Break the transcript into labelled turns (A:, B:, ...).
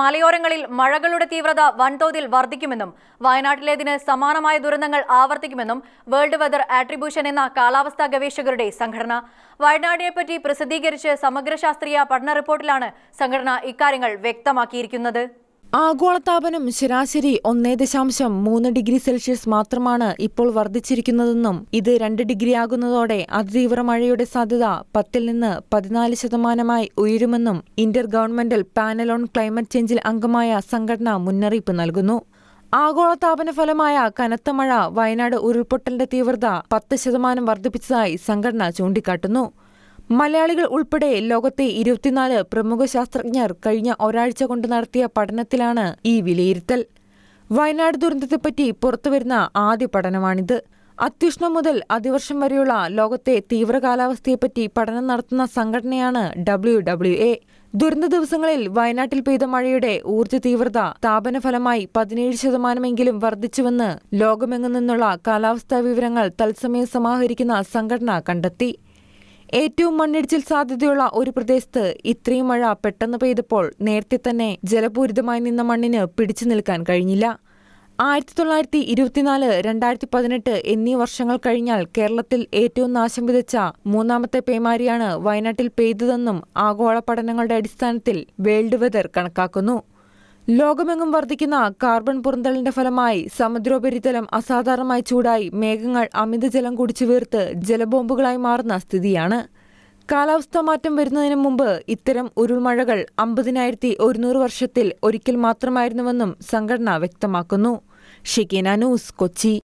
A: മലയോരങ്ങളിൽ മഴകളുടെ തീവ്രത വൻതോതിൽ വർദ്ധിക്കുമെന്നും വയനാട്ടിലേതിന് സമാനമായ ദുരന്തങ്ങൾ ആവർത്തിക്കുമെന്നും വേൾഡ് വെതർ ആട്രിബ്യൂഷൻ എന്ന കാലാവസ്ഥാ ഗവേഷകരുടെ സംഘടന. വയനാടിനെപ്പറ്റി പ്രസിദ്ധീകരിച്ച് സമഗ്ര ശാസ്ത്രീയ പഠന റിപ്പോർട്ടിലാണ് സംഘടന ഇക്കാര്യങ്ങൾ വ്യക്തമാക്കിയിരിക്കുന്നത്.
B: ആഗോളതാപനം ശരാശരി ഒന്നേ ദശാംശം മൂന്ന് ഡിഗ്രി സെൽഷ്യസ് മാത്രമാണ് ഇപ്പോൾ വർദ്ധിച്ചിരിക്കുന്നതെന്നും ഇത് രണ്ട് ഡിഗ്രി ആകുന്നതോടെ അതിതീവ്ര മഴയുടെ സാധ്യത പത്തിൽ നിന്ന് പതിനാല് ശതമാനമായി ഉയരുമെന്നും Inter governmental panel on climate ചേഞ്ചിൽ അംഗമായ സംഘടന മുന്നറിയിപ്പ് നൽകുന്നു. ആഗോളതാപന ഫലമായ കനത്ത മഴ വയനാട് ഉരുൾപൊട്ടലിന്റെ തീവ്രത പത്ത് ശതമാനം വർദ്ധിപ്പിച്ചതായി സംഘടന ചൂണ്ടിക്കാട്ടുന്നു. മലയാളികൾ ഉൾപ്പെടെ ലോകത്തെ ഇരുപത്തിനാല് പ്രമുഖ ശാസ്ത്രജ്ഞർ കഴിഞ്ഞ ഒരാഴ്ച കൊണ്ട് നടത്തിയ പഠനത്തിലാണ് ഈ വിലയിരുത്തൽ. വയനാട് ദുരന്തത്തെപ്പറ്റി പുറത്തുവരുന്ന ആദ്യ പഠനമാണിത്. അത്യുഷ്ണം മുതൽ അതിവർഷം വരെയുള്ള ലോകത്തെ തീവ്ര കാലാവസ്ഥയെപ്പറ്റി പഠനം നടത്തുന്ന സംഘടനയാണ് ഡബ്ല്യു ഡബ്ല്യു എ. ദുരന്ത ദിവസങ്ങളിൽ വയനാട്ടിൽ പെയ്ത മഴയുടെ ഊർജ തീവ്രത താപനഫലമായി പതിനേഴ് ശതമാനമെങ്കിലും വർദ്ധിച്ചുവെന്ന് ലോകമെങ്ങും നിന്നുള്ള കാലാവസ്ഥാ വിവരങ്ങൾ തത്സമയം സമാഹരിക്കുന്ന സംഘടന കണ്ടെത്തി. ഏറ്റവും മണ്ണിടിച്ചിൽ സാധ്യതയുള്ള ഒരു പ്രദേശത്ത് ഇത്രയും മഴ പെട്ടെന്ന് പെയ്തപ്പോൾ നേരത്തെ തന്നെ ജലപൂരിതമായി നിന്ന മണ്ണിന് പിടിച്ചു നിൽക്കാൻ കഴിഞ്ഞില്ല. ആയിരത്തി തൊള്ളായിരത്തി ഇരുപത്തിനാല് രണ്ടായിരത്തി പതിനെട്ട് എന്നീ വർഷങ്ങൾ കഴിഞ്ഞാൽ കേരളത്തിൽ ഏറ്റവും നാശം വിതച്ച മൂന്നാമത്തെ പേമാരിയാണ് വയനാട്ടിൽ പെയ്തതെന്നും ആഗോള പഠനങ്ങളുടെ അടിസ്ഥാനത്തിൽ വേൾഡ് വെതർ കണക്കാക്കുന്നു. ലോകമെങ്ങും വർദ്ധിക്കുന്ന കാർബൺ പുറന്തള്ളിന്റെ ഫലമായി സമുദ്രോപരിതലം അസാധാരണമായി ചൂടായി മേഘങ്ങൾ അമിതജലം കുടിച്ചു വീർത്ത് ജലബോംബുകളായി മാറുന്ന സ്ഥിതിയാണ്. കാലാവസ്ഥാ മാറ്റം വരുന്നതിന് മുമ്പ് ഇത്തരം ഉരുൾമഴകൾ അമ്പതിനായിരത്തി ഒരുന്നൂറ് വർഷത്തിൽ ഒരിക്കൽ മാത്രമായിരുന്നുവെന്നും സംഘടന വ്യക്തമാക്കുന്നു. ഷിക്കീന ന്യൂസ് കൊച്ചി.